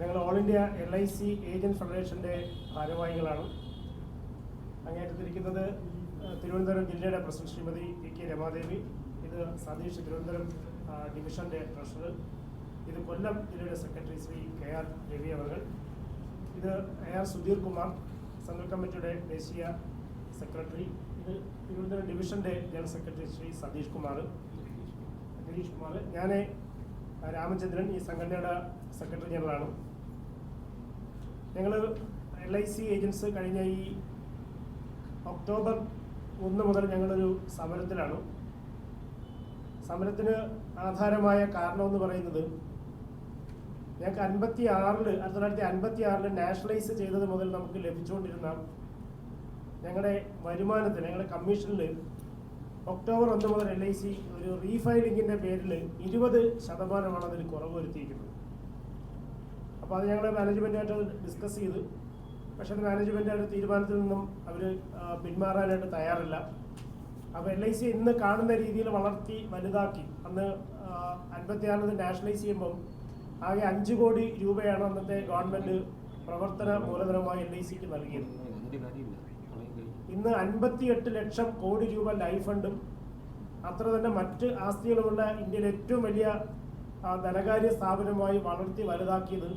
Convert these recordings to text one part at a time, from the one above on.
ഞങ്ങൾ all India L I C agent ഫെഡറേഷന്റെ ഭാരവാഹികളാണ്. അങ്ങേറ്റത്തിരിക്കുന്നത് തിരുവനന്തപുരം ജില്ലയുടെ president Shrimati P K Ramadevi ഇത് സതീഷ് തിരുവനന്തപുരം ഡിവിഷന്റെ ട്രഷറർ ഇത് കൊല്ലം ജില്ലയുടെ secretary Shri K R Ravi അവർ ഇത് A R Sudheer Kumar central കമ്മിറ്റിയുടെ ദേശീയ സെക്രട്ടറി ഇത് തിരുവനന്തപുരം ഡിവിഷന്റെ ജനറൽ സെക്രട്ടറി ശ്രീ സതീഷ് കുമാർ ഗിരീഷ് കുമാർ ഞാൻ രാമചന്ദ്രൻ ഈ സംഘടനയുടെ സെക്രട്ടറി ജനറലാണ്. ഞങ്ങൾ എൽ ഐ സി ഏജൻസ് കഴിഞ്ഞ ഈ ഒക്ടോബർ ഒന്ന് മുതൽ ഞങ്ങളൊരു സമരത്തിലാണ്. സമരത്തിന് ആധാരമായ കാരണം എന്ന് പറയുന്നത് ഞങ്ങൾക്ക് അൻപത്തി ആറിൽ ആയിരത്തി തൊള്ളായിരത്തി അൻപത്തി ആറിൽ നാഷണലൈസ് ചെയ്തത് മുതൽ നമുക്ക് ലഭിച്ചുകൊണ്ടിരുന്ന ഞങ്ങളുടെ വരുമാനത്തിൽ ഞങ്ങളുടെ കമ്മീഷനിൽ ഒക്ടോബർ ഒന്ന് മുതൽ എൽ ഐ സി ഒരു റീഫൈലിങ്ങിന്റെ പേരിൽ ഇരുപത് ശതമാനമാണ് അതിൽ കുറവ് വരുത്തിയിരിക്കുന്നത്. അപ്പോൾ അത് ഞങ്ങൾ മാനേജ്മെന്റായിട്ട് ഡിസ്കസ് ചെയ്ത് പക്ഷേ അത് മാനേജ്മെന്റ് ഒരു തീരുമാനത്തിൽ നിന്നും അവർ പിന്മാറാനായിട്ട് തയ്യാറില്ല. അപ്പോൾ എൽ ഐ സി ഇന്ന് കാണുന്ന രീതിയിൽ വളർത്തി വലുതാക്കി. അന്ന് അൻപത്തി ആറിന് നാഷണലൈസ് ചെയ്യുമ്പം ആകെ അഞ്ച് കോടി രൂപയാണ് അന്നത്തെ ഗവൺമെന്റ് പ്രവർത്തന മൂലധനമായി എൽ ഐ സിക്ക് നൽകിയത്. ഇന്ന് അൻപത്തിയെട്ട് ലക്ഷം കോടി രൂപ ലൈഫ് ഫണ്ടും അത്ര തന്നെ മറ്റ് ആസ്തികളുമുള്ള ഇന്ത്യയിലെ ഏറ്റവും വലിയ ധനകാര്യ സ്ഥാപനമായി വളർത്തി വലുതാക്കിയത്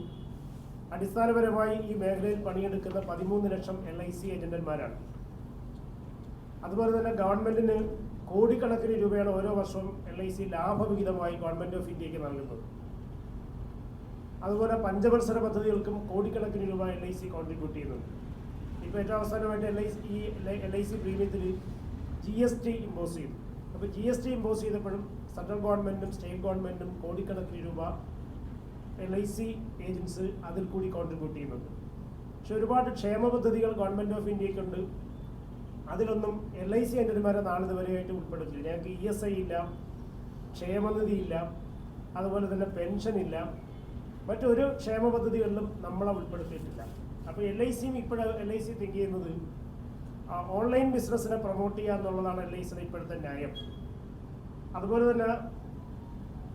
അടിസ്ഥാനപരമായി ഈ മേഖലയിൽ പണിയെടുക്കുന്ന പതിമൂന്ന് ലക്ഷം എൽ ഐ സി ഏജന്റന്മാരാണ് അതുപോലെ തന്നെ ഗവൺമെന്റിന് കോടിക്കണക്കിന് രൂപയാണ് ഓരോ വർഷവും എൽ ഐ സി ലാഭവിഹിതമായി ഗവൺമെന്റ് ഓഫ് ഇന്ത്യയ്ക്ക് നൽകുന്നത്. അതുപോലെ പഞ്ചവത്സര പദ്ധതികൾക്കും കോടിക്കണക്കിന് രൂപ എൽ ഐ സി കോൺട്രിബ്യൂട്ട് ചെയ്യുന്നുണ്ട്. ഇപ്പോൾ ഏറ്റവും അവസാനമായിട്ട് എൽ ഐ സി ഈ എൽ ഐ സി പ്രീമിയത്തിൽ ജി എസ് ടി ഇമ്പോസ് ചെയ്തു അപ്പോൾ ജി എസ് ടി ഇമ്പോസ് ചെയ്തപ്പോഴും സെൻട്രൽ ഗവൺമെന്റും സ്റ്റേറ്റ് ഗവൺമെന്റും കോടിക്കണക്കിന് രൂപ എൽ ഐ സി ഏജൻസ് അതിൽ കൂടി കോൺട്രിബ്യൂട്ട് ചെയ്യുന്നുണ്ട്. പക്ഷെ ഒരുപാട് ക്ഷേമ പദ്ധതികൾ ഗവൺമെന്റ് ഓഫ് ഇന്ത്യക്കുണ്ട് അതിലൊന്നും എൽ ഐ സി ഏജന്റുമാരെ നാളിതുവരെയായിട്ട് ഉൾപ്പെടുത്തില്ല ഞങ്ങൾക്ക് ഇ എസ് ഐ ഇല്ല ക്ഷേമനിധി ഇല്ല അതുപോലെ തന്നെ പെൻഷൻ ഇല്ല. മറ്റൊരു ക്ഷേമ പദ്ധതികളിലും നമ്മളെ ഉൾപ്പെടുത്തിയിട്ടില്ല. അപ്പോൾ എൽ ഐ സിയും ഇപ്പോഴും എൽ ഐ സി തിങ്ക് ചെയ്യുന്നത് ഓൺലൈൻ ബിസിനസ്സിനെ പ്രൊമോട്ട് ചെയ്യുക എന്നുള്ളതാണ് എൽ ഐ സിയുടെ ഇപ്പോഴത്തെ ന്യായം. അതുപോലെ തന്നെ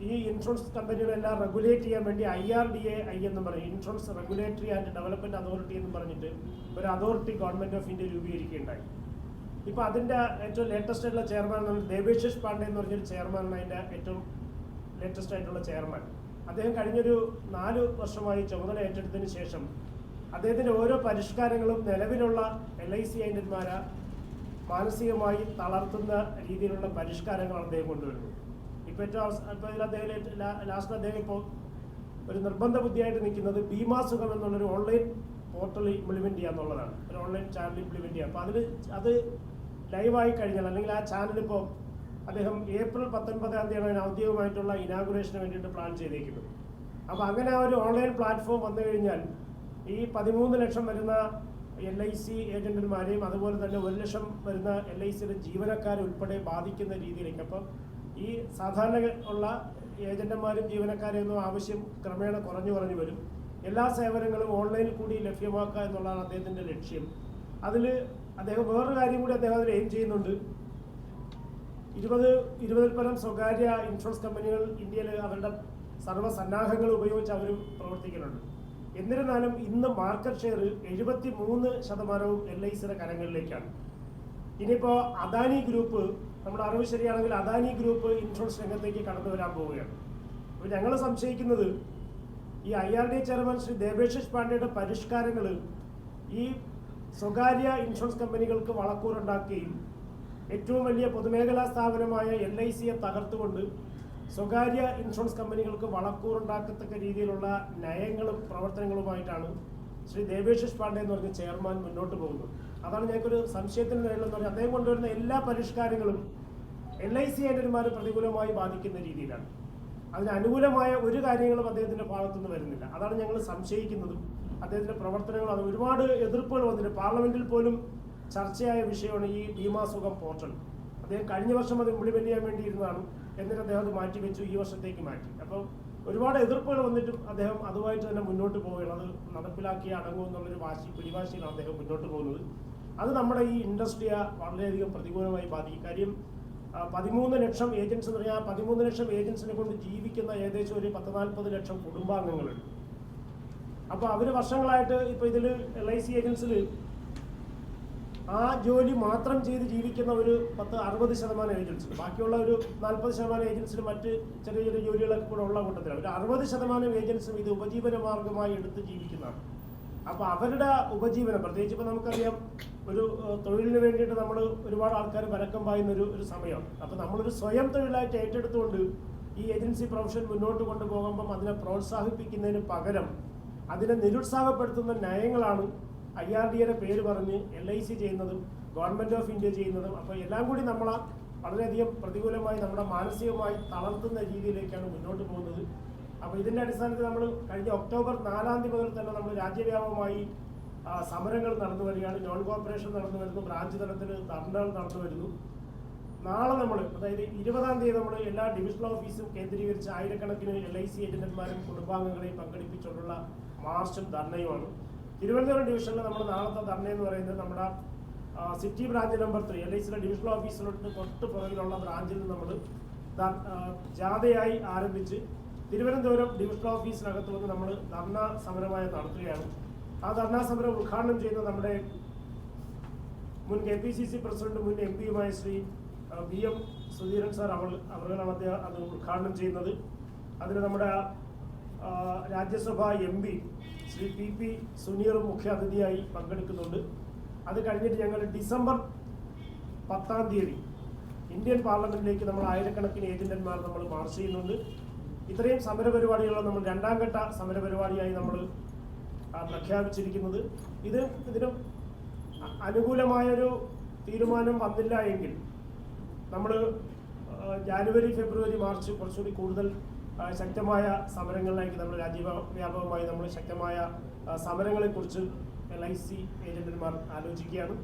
ഈ ഇൻഷുറൻസ് കമ്പനികളെല്ലാം റെഗുലേറ്റ് ചെയ്യാൻ വേണ്ടി I R D A I എന്ന് പറയും. Insurance regulatory and development authority എന്ന് പറഞ്ഞിട്ട് ഒരു അതോറിറ്റി ഗവൺമെന്റ് ഓഫ് ഇന്ത്യ രൂപീകരിക്കുകയുണ്ടായി. ഇപ്പോൾ അതിന്റെ ഏറ്റവും ലേറ്റസ്റ്റ് ആയിട്ടുള്ള ചെയർമാൻ ദേവേശിഷ് പാണ്ഡെ എന്ന് പറഞ്ഞൊരു ചെയർമാനാണ് അതിന്റെ ഏറ്റവും ലേറ്റസ്റ്റ് ആയിട്ടുള്ള ചെയർമാൻ അദ്ദേഹം കഴിഞ്ഞൊരു നാല് വർഷമായി ചുമതല ഏറ്റെടുത്തതിന് ശേഷം അദ്ദേഹത്തിന്റെ ഓരോ പരിഷ്കാരങ്ങളും നിലവിലുള്ള എൽ ഐ സി ഏജന്റ്മാരെ മാനസികമായി തളർത്തുന്ന രീതിയിലുള്ള പരിഷ്കാരങ്ങൾ അദ്ദേഹം കൊണ്ടുവരുന്നത്. ഇപ്പോൾ ഏറ്റവും ഇതിൽ അദ്ദേഹം ലാസ്റ്റ് അദ്ദേഹം ഇപ്പോൾ ഒരു നിർബന്ധ ബുദ്ധിയായിട്ട് നിൽക്കുന്നത് ഭീമാസുഖം എന്നുള്ളൊരു ഓൺലൈൻ പോർട്ടൽ ഇംപ്ലിമെന്റ് ചെയ്യുക എന്നുള്ളതാണ്. ഒരു ഓൺലൈൻ ചാനൽ ഇംപ്ലിമെന്റ് ചെയ്യുക അപ്പോൾ അതിൽ അത് ലൈവായി കഴിഞ്ഞാൽ അല്ലെങ്കിൽ ആ ചാനൽ ഇപ്പോൾ അദ്ദേഹം ഏപ്രിൽ പത്തൊൻപതാം തീയതിയാണ് ഔദ്യോഗികമായിട്ടുള്ള ഇനാഗുറേഷന് വേണ്ടിയിട്ട് പ്ലാൻ ചെയ്തേക്കുന്നത്. അപ്പോൾ അങ്ങനെ ആ ഒരു ഓൺലൈൻ പ്ലാറ്റ്ഫോം വന്നു കഴിഞ്ഞാൽ ഈ പതിമൂന്ന് ലക്ഷം വരുന്ന എൽ ഐ സി ഏജന്റുമാരെയും അതുപോലെ തന്നെ ഒരു ലക്ഷം വരുന്ന എൽ ഐ സിയുടെ ജീവനക്കാരെ ഉൾപ്പെടെ ബാധിക്കുന്ന രീതിയിലേക്ക്. അപ്പം ഈ സാധാരണ ഉള്ള ഏജന്റുമാരും ജീവനക്കാരും ഒന്നും ആവശ്യം ക്രമേണ കുറഞ്ഞു കുറഞ്ഞു വരും. എല്ലാ സേവനങ്ങളും ഓൺലൈനിൽ കൂടി ലഭ്യമാക്കുക എന്നുള്ളതാണ് അദ്ദേഹത്തിന്റെ ലക്ഷ്യം. അതിൽ അദ്ദേഹം വേറൊരു കാര്യം കൂടി അദ്ദേഹം അതിൽ എയിം ചെയ്യുന്നുണ്ട്. ഇരുപത് ഇരുപതിൽ പരം സ്വകാര്യ ഇൻഷുറൻസ് കമ്പനികൾ ഇന്ത്യയിൽ അവരുടെ സർവസന്നാഹങ്ങൾ ഉപയോഗിച്ച് അവർ പ്രവർത്തിക്കുന്നുണ്ട്. എന്നിരുന്നാലും ഇന്ന് മാർക്കറ്റ് ഷെയർ എഴുപത്തി മൂന്ന് ശതമാനവും എൽ ഐ സിയുടെ കരങ്ങളിലേക്കാണ്. ഇനിയിപ്പോൾ അദാനി ഗ്രൂപ്പ് നമ്മുടെ അറിവ് ശരിയാണെങ്കിൽ അദാനി ഗ്രൂപ്പ് ഇൻഷുറൻസ് രംഗത്തേക്ക് കടന്നു വരാൻ പോവുകയാണ്. അപ്പോൾ ഞങ്ങൾ സംശയിക്കുന്നത് ഈ I R D chairman Shri Debasish പാണ്ഡെയുടെ പരിഷ്കാരങ്ങൾ ഈ സ്വകാര്യ ഇൻഷുറൻസ് കമ്പനികൾക്ക് വളക്കൂറുണ്ടാക്കുകയും ഏറ്റവും വലിയ പൊതുമേഖലാ സ്ഥാപനമായ എൽ ഐ സിയെ തകർത്തുകൊണ്ട് സ്വകാര്യ ഇൻഷുറൻസ് കമ്പനികൾക്ക് വളക്കൂറുണ്ടാക്കത്തക്ക രീതിയിലുള്ള നയങ്ങളും പ്രവർത്തനങ്ങളുമായിട്ടാണ് ശ്രീ ദേവേശിഷ് പാണ്ഡെ എന്ന് പറഞ്ഞ ചെയർമാൻ മുന്നോട്ട് പോകുന്നത്. അതാണ് ഞങ്ങൾക്കൊരു സംശയത്തിന് നേരിടുന്ന പറഞ്ഞാൽ അദ്ദേഹം കൊണ്ടുവരുന്ന എല്ലാ പരിഷ്കാരങ്ങളും എൽ ഐ സി ഏജന്റുമാർ പ്രതികൂലമായി ബാധിക്കുന്ന രീതിയിലാണ്. അതിന് അനുകൂലമായ ഒരു കാര്യങ്ങളും അദ്ദേഹത്തിന്റെ ഭാഗത്തുനിന്ന് വരുന്നില്ല. അതാണ് ഞങ്ങൾ സംശയിക്കുന്നതും അദ്ദേഹത്തിന്റെ പ്രവർത്തനങ്ങൾ അത് ഒരുപാട് എതിർപ്പുകൾ വന്നിട്ടുണ്ട്. പാർലമെന്റിൽ പോലും ചർച്ചയായ വിഷയമാണ് ഈ ഭീമാസുഖം പോർട്ടൽ. അദ്ദേഹം കഴിഞ്ഞ വർഷം അത് ഇംപ്ലിമെന്റ് ചെയ്യാൻ വേണ്ടിയിരുന്നതാണ്. എന്നിട്ട് അദ്ദേഹം അത് മാറ്റിവെച്ചു ഈ വർഷത്തേക്ക് മാറ്റി. അപ്പോൾ ഒരുപാട് എതിർപ്പുകൾ വന്നിട്ടും അദ്ദേഹം അതുമായിട്ട് തന്നെ മുന്നോട്ട് പോവുകയാണ്. അത് നടപ്പിലാക്കി അടങ്ങും എന്നുള്ളൊരു വാശി പിടിവാശിയിലാണ് അദ്ദേഹം മുന്നോട്ട് പോകുന്നത്. അത് നമ്മുടെ ഈ ഇൻഡസ്ട്രിയെ വളരെയധികം പ്രതികൂലമായി ബാധിക്കും. കാര്യം പതിമൂന്ന് ലക്ഷം ഏജൻസ് എന്ന് പറഞ്ഞാൽ പതിമൂന്ന് ലക്ഷം ഏജൻസിനെ കൊണ്ട് ജീവിക്കുന്ന ഏകദേശം ഒരു പത്ത് നാൽപ്പത് ലക്ഷം കുടുംബാംഗങ്ങളുണ്ട്. അപ്പോൾ അവർ വർഷങ്ങളായിട്ട് ഇപ്പോൾ ഇതിൽ എൽ ഐ സി ഏജൻസിൽ ആ ജോലി മാത്രം ചെയ്ത് ജീവിക്കുന്ന ഒരു പത്ത് അറുപത് ശതമാനം ഏജൻസി ബാക്കിയുള്ള ഒരു നാൽപ്പത് ശതമാനം ഏജൻസിന് മറ്റ് ചെറിയ ചെറിയ ജോലികളൊക്കെ കൂടെ ഉള്ള കൂട്ടത്തിലാണ്. ഒരു അറുപത് ശതമാനം ഏജൻസും ഇത് ഉപജീവന മാർഗമായി എടുത്ത് ജീവിക്കുന്നതാണ്. അപ്പോൾ അവരുടെ ഉപജീവനം പ്രത്യേകിച്ച് ഇപ്പോൾ നമുക്കറിയാം ഒരു തൊഴിലിന് വേണ്ടിയിട്ട് നമ്മൾ ഒരുപാട് ആൾക്കാർ പരക്കം പായുന്ന ഒരു ഒരു സമയമാണ്. അപ്പോൾ നമ്മളൊരു സ്വയം തൊഴിലായിട്ട് ഏറ്റെടുത്തുകൊണ്ട് ഈ ഏജൻസി പ്രൊഫഷൻ മുന്നോട്ട് കൊണ്ടുപോകുമ്പം അതിനെ പ്രോത്സാഹിപ്പിക്കുന്നതിന് പകരം അതിനെ നിരുത്സാഹപ്പെടുത്തുന്ന നയങ്ങളാണ് ഐ ആർ ഡിയുടെ പേര് പറഞ്ഞ് എൽ ഐ സി ചെയ്യുന്നതും ഗവൺമെന്റ് ഓഫ് ഇന്ത്യ ചെയ്യുന്നതും അപ്പോൾ എല്ലാം കൂടി നമ്മളെ വളരെയധികം പ്രതികൂലമായി നമ്മുടെ മാനസികമായി തളർത്തുന്ന രീതിയിലേക്കാണ് മുന്നോട്ട് പോകുന്നത്. അപ്പോൾ ഇതിന്റെ അടിസ്ഥാനത്തിൽ നമ്മൾ കഴിഞ്ഞ ഒക്ടോബർ നാലാം തീയതി മുതൽ തന്നെ നമ്മൾ രാജ്യവ്യാപകമായി സമരങ്ങൾ നടന്നു വരികയാണ്. നോൺ കോർപ്പറേഷൻ നടന്നു വരുന്നു. ബ്രാഞ്ച് തലത്തിൽ ധർണകൾ നടന്നു വരുന്നു. നാളെ നമ്മൾ അതായത് ഇരുപതാം തീയതി നമ്മൾ എല്ലാ ഡിവിഷണൽ ഓഫീസും കേന്ദ്രീകരിച്ച് ആയിരക്കണക്കിന് എൽ ഐ സി ഏജന്റുമാരും കുടുംബാംഗങ്ങളെയും പങ്കെടുപ്പിച്ചുകൊണ്ടുള്ള മാർച്ചും ധർണയുമാണ്. തിരുവനന്തപുരം ഡിവിഷനിൽ നമ്മൾ നാളത്തെ ധർണ എന്ന് പറയുന്നത് നമ്മുടെ സിറ്റി ബ്രാഞ്ച് നമ്പർ ത്രീ സിയുടെ ഡിവിഷണൽ ഓഫീസിലോട്ട് തൊട്ട് പുറകിലുള്ള ബ്രാഞ്ചിൽ നമ്മൾ ജാഥയായി ആരംഭിച്ച് തിരുവനന്തപുരം ഡിവിഷണൽ ഓഫീസിനകത്ത് വന്ന് നമ്മൾ ധർണ സമരമായി നടത്തുകയാണ്. ആ ധർണാ സമരം ഉദ്ഘാടനം ചെയ്യുന്ന നമ്മുടെ മുൻ K P C C president മുൻ M പിയുമായ Shri V M Sudheeran sir അവർ അവരാണ് അദ്ദേഹം അത് ഉദ്ഘാടനം ചെയ്യുന്നത്. അതിന് നമ്മുടെ Rajya Sabha M P Shri P P Suneer മുഖ്യ അതിഥിയായി പങ്കെടുക്കുന്നുണ്ട്. അത് കഴിഞ്ഞിട്ട് ഞങ്ങൾ ഡിസംബർ പത്താം തീയതി ഇന്ത്യൻ പാർലമെന്റിലേക്ക് നമ്മൾ ആയിരക്കണക്കിന് ഏജന്റന്മാർ നമ്മൾ മാർച്ച് ചെയ്യുന്നുണ്ട്. ഇത്രയും സമരപരിപാടികളാണ് നമ്മൾ രണ്ടാം ഘട്ട സമരപരിപാടിയായി നമ്മൾ പ്രഖ്യാപിച്ചിരിക്കുന്നത്. ഇത് ഇതിന് അനുകൂലമായൊരു തീരുമാനം വന്നില്ല എങ്കിൽ നമ്മൾ ജാനുവരി ഫെബ്രുവരി മാർച്ച് കുറച്ചുകൂടി കൂടുതൽ ശക്തമായ സമരങ്ങളിലേക്ക് നമ്മൾ രാജ്യവ്യാപകമായി നമ്മൾ ശക്തമായ സമരങ്ങളെക്കുറിച്ച് എൽ ഐ സി ഏജന്റുമാർ ആലോചിക്കുകയാണ്.